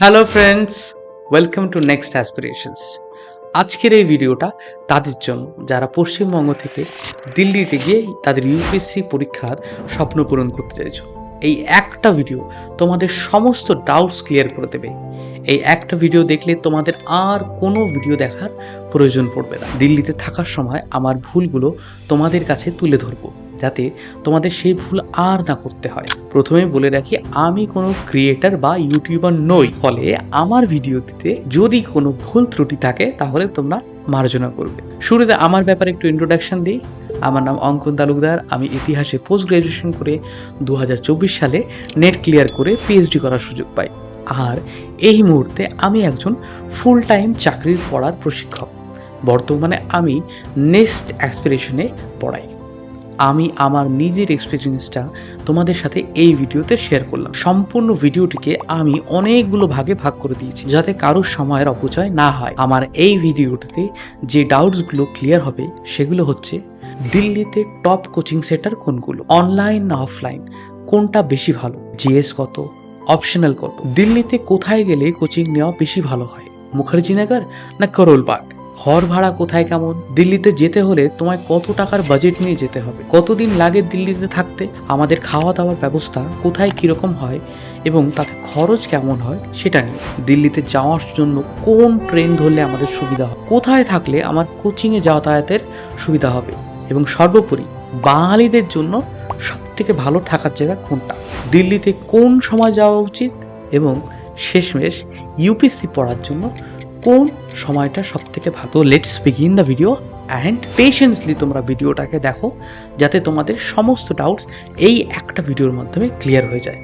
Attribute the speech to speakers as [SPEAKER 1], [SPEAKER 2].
[SPEAKER 1] Hello friends welcome to next aspirations আজকের এই ভিডিওটা তাদের জন্য, যারা পশ্চিমবঙ্গ থেকে দিল্লিতে গিয়ে তাদের ইউপিএসসি পরীক্ষার স্বপ্ন পূরণ করতে চাইছো, এই একটা ভিডিও তোমাদের সমস্ত ডাউটস ক্লিয়ার করে দেবে। এই একটা ভিডিও দেখলে তোমাদের আর কোনো ভিডিও দেখার প্রয়োজন পড়বে না। দিল্লিতে থাকার সময় আমার ভুলগুলো তোমাদের কাছে তুলে ধরবো। যাতে তোমাদের সেই ভুল আর না করতে হয়। প্রথমে বলে রাখি, আমি কোনো ক্রিয়েটার বা ইউটিউবার নই। ফলে আমার ভিডিওতে যদি কোনো ভুল ত্রুটি থাকে, তাহলে তোমরা মার্জনা করবে। শুরুতে আমার ব্যাপারে একটু ইন্ট্রোডাকশন দিই। আমার নাম অঙ্কন তালুকদার। আমি ইতিহাসে পোস্ট গ্রাজুয়েশন করে দু হাজার চব্বিশ সালে নেট ক্লিয়ার করে পিএইচডি করার সুযোগ পাই। আর এই মুহূর্তে আমি একজন ফুল টাইম চাকরির পড়ার প্রশিক্ষক। বর্তমানে আমি নেক্সট অ্যাসপিরেশনে পড়াই। আমি আমার নিজের এক্সপিরিয়েন্সটা তোমাদের সাথে এই ভিডিওতে শেয়ার করলাম। সম্পূর্ণ ভিডিওটিকে আমি অনেকগুলো ভাগে ভাগ করে দিয়েছি, যাতে কারোর সময়ের অপচয় না হয়। আমার এই ভিডিওটিতে যে ডাউটসগুলো ক্লিয়ার হবে, সেগুলো হচ্ছে, দিল্লিতে টপ কোচিং সেন্টার কোনগুলো? অনলাইন না অফলাইন কোনটা বেশি ভালো? জিএস কত? অপশনাল কত? দিল্লিতে কোথায় গেলে কোচিং নেওয়া বেশি ভালো হয়? মুখার্জিনগর না করোলবাগ ঘর ভাড়া কোথায় কেমন? দিল্লিতে যেতে হলে তোমায় কত টাকার বাজেট নিয়ে যেতে হবে? কতদিন লাগে দিল্লিতে থাকতে? আমাদের খাওয়া দাওয়ার ব্যবস্থা কোথায় কীরকম হয়? এবং তাতে খরচ কেমন হয়? সেটা নিয়ে। দিল্লিতে যাওয়ার জন্য কোন ট্রেন ধরলে আমাদের সুবিধা হবে? কোথায় থাকলে আমার কোচিংয়ে যাতায়াতের সুবিধা হবে? এবং সর্বোপরি বাঙালিদের জন্য সব থেকে ভালো থাকার জায়গা কোনটা? দিল্লিতে কোন সময় যাওয়া উচিত? এবং শেষমেশ ইউপিএসসি পড়ার জন্য কোন সময়টা সব থেকে ভালো? Let's begin the video and patiently তোমরা ভিডিওটাকে দেখো, যাতে তোমাদের সমস্ত ডাউটস এই একটা ভিডিওর মাধ্যমে ক্লিয়ার হয়ে যায়।